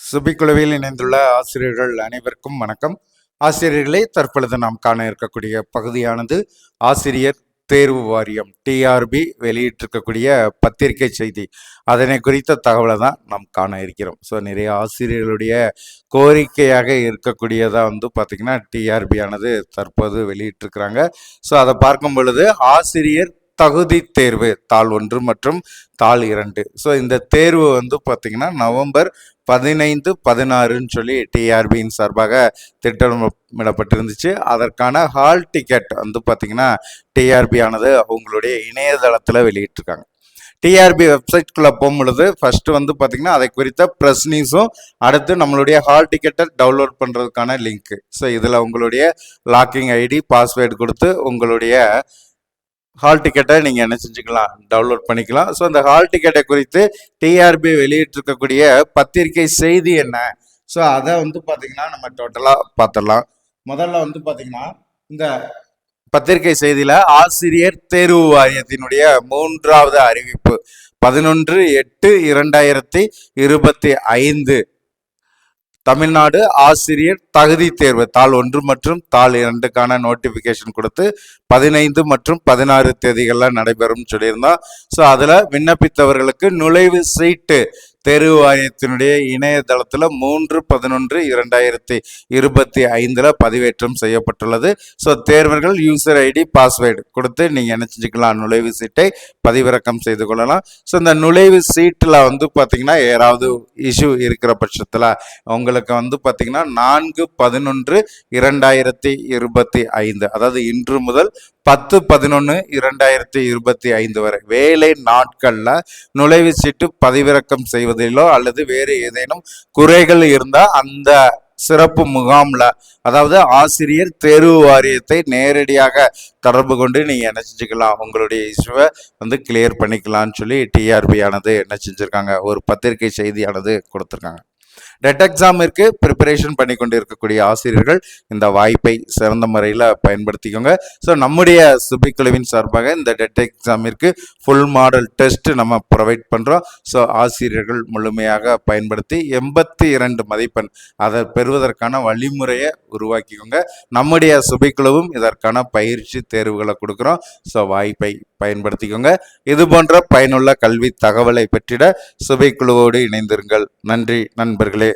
சுபிக்குழுவில் இணைந்துள்ள ஆசிரியர்கள் அனைவருக்கும் வணக்கம். ஆசிரியர்களே தற்பொழுது நாம் காண இருக்கக்கூடிய பகுதியானது ஆசிரியர் தேர்வு வாரியம் டிஆர்பி வெளியிட்டிருக்கக்கூடிய பத்திரிகை செய்தி. அதனை குறித்த தகவலை தான் நாம் காண இருக்கிறோம். ஸோ நிறைய ஆசிரியர்களுடைய கோரிக்கையாக இருக்கக்கூடியதாக வந்து பார்த்திங்கன்னா டிஆர்பி ஆனது தற்போது வெளியிட்டிருக்கிறாங்க. ஸோ அதை பார்க்கும் பொழுது ஆசிரியர் தகுதி தேர்வு தாள் ஒன்று மற்றும் தாள் இரண்டு. ஸோ இந்த தேர்வு வந்து பார்த்திங்கன்னா நவம்பர் பதினைந்து பதினாறுன்னு சொல்லி டிஆர்பியின் சார்பாக திட்டமிடப்பட்டிருந்துச்சு. அதற்கான ஹால் டிக்கெட் வந்து பார்த்திங்கன்னா டிஆர்பி ஆனது அவங்களுடைய இணையதளத்தில் வெளியிட்டிருக்காங்க. டிஆர்பி வெப்சைட்குள்ளே போகும்பொழுது ஃபஸ்ட்டு வந்து பார்த்திங்கன்னா அதை குறித்த ப்ரெஸ் நியூஸும் அடுத்து நம்மளுடைய ஹால் டிக்கெட்டை டவுன்லோட் பண்ணுறதுக்கான லிங்க்கு ஸோ இதில் உங்களுடைய லாக்கிங் ஐடி பாஸ்வேர்டு கொடுத்து உங்களுடைய ஹால் டிக்கெட்டை நீங்கள் என்ன செஞ்சுக்கலாம் டவுன்லோட் பண்ணிக்கலாம். ஸோ அந்த ஹால் டிக்கெட்டை குறித்து டிஆர்பி வெளியிட்டிருக்கக்கூடிய பத்திரிகை செய்தி என்ன? ஸோ அதை வந்து பார்த்திங்கன்னா நம்ம டோட்டலாக பார்த்துடலாம் முதல்ல வந்து பார்த்தீங்கன்னா இந்த பத்திரிகை செய்தியில் ஆசிரியர் தேர்வு வாரியத்தினுடைய மூன்றாவது அறிவிப்பு. பதினொன்று எட்டு இரண்டாயிரத்தி இருபத்தி ஐந்து. தமிழ்நாடு ஆசிரியர் தகுதி தேர்வு தாள் ஒன்று மற்றும் தாள் இரண்டுக்கான நோட்டிஃபிகேஷன் கொடுத்து பதினைந்து மற்றும் பதினாறு தேதிகளில் நடைபெறும் சொல்லியிருந்தோம் ஸோ அதில் விண்ணப்பித்தவர்களுக்கு நுழைவு சீட்டு தேர்வு வாரியத்தினுடைய இணையதளத்தில் மூன்று பதினொன்று இரண்டாயிரத்தி இருபத்தி ஐந்தில் பதிவேற்றம் செய்யப்பட்டுள்ளது. ஸோ தேர்வர்கள் யூசர் ஐடி பாஸ்வேர்டு கொடுத்து நீங்கள் என்ன செஞ்சுக்கலாம்? நுழைவு சீட்டை பதிவிறக்கம் செய்து கொள்ளலாம். ஸோ இந்த நுழைவு சீட்டில் வந்து பார்த்திங்கன்னா யாராவது இஷ்யூ இருக்கிற பட்சத்தில் உங்களுக்கு வந்து பார்த்திங்கன்னா நான்கு பதினொன்று இரண்டாயிரத்தி இருபத்தி ஐந்து அதாவது இன்று முதல் பத்து பதினொன்று இரண்டாயிரத்தி இருபத்தி ஐந்து வரை. வேலை நாட்களில் நுழைவு சீட்டு பதிவிறக்கம் செய்வதிலோ அல்லது வேறு ஏதேனும் குறைகள் இருந்தால் அந்த சிறப்பு முகாமில் அதாவது ஆசிரியர் தேர்வு வாரியத்தை நேரடியாக தொடர்பு கொண்டு நீங்கள் என்ன செஞ்சுக்கலாம் உங்களுடைய இஷ்யூவை வந்து கிளியர் பண்ணிக்கலாம்னு சொல்லி டிஆர்பி ஆனது என்ன செஞ்சுருக்காங்க ஒரு பத்திரிகை செய்தியானது கொடுத்துருக்காங்க. டெட் எக்ஸாமிற்கு ப்ரிப்பரேஷன் பண்ணி கொண்டு இருக்கக்கூடிய ஆசிரியர்கள் இந்த வாய்ப்பை சிறந்த முறையில் பயன்படுத்திக்கோங்க. ஸோ நம்முடைய சுபிக்குழுவின் சார்பாக இந்த டெட் எக்ஸாமிற்கு ஃபுல் மாடல் டெஸ்ட் நம்ம ப்ரொவைட் பண்ணுறோம் ஸோ ஆசிரியர்கள் முழுமையாக பயன்படுத்தி எண்பத்தி இரண்டு மதிப்பெண் அதை பெறுவதற்கான வழிமுறையை உருவாக்கிக்கோங்க. நம்முடைய சுபிக்குழுவும் இதற்கான பயிற்சி தேர்வுகளை கொடுக்குறோம். ஸோ வாய்ப்பை பயன்படுத்திக்கோங்க. இது போன்ற பயனுள்ள கல்வி தகவலை பெற்றிட சுபைக்குழுவோடு இணைந்திருங்கள். நன்றி நண்பர்களே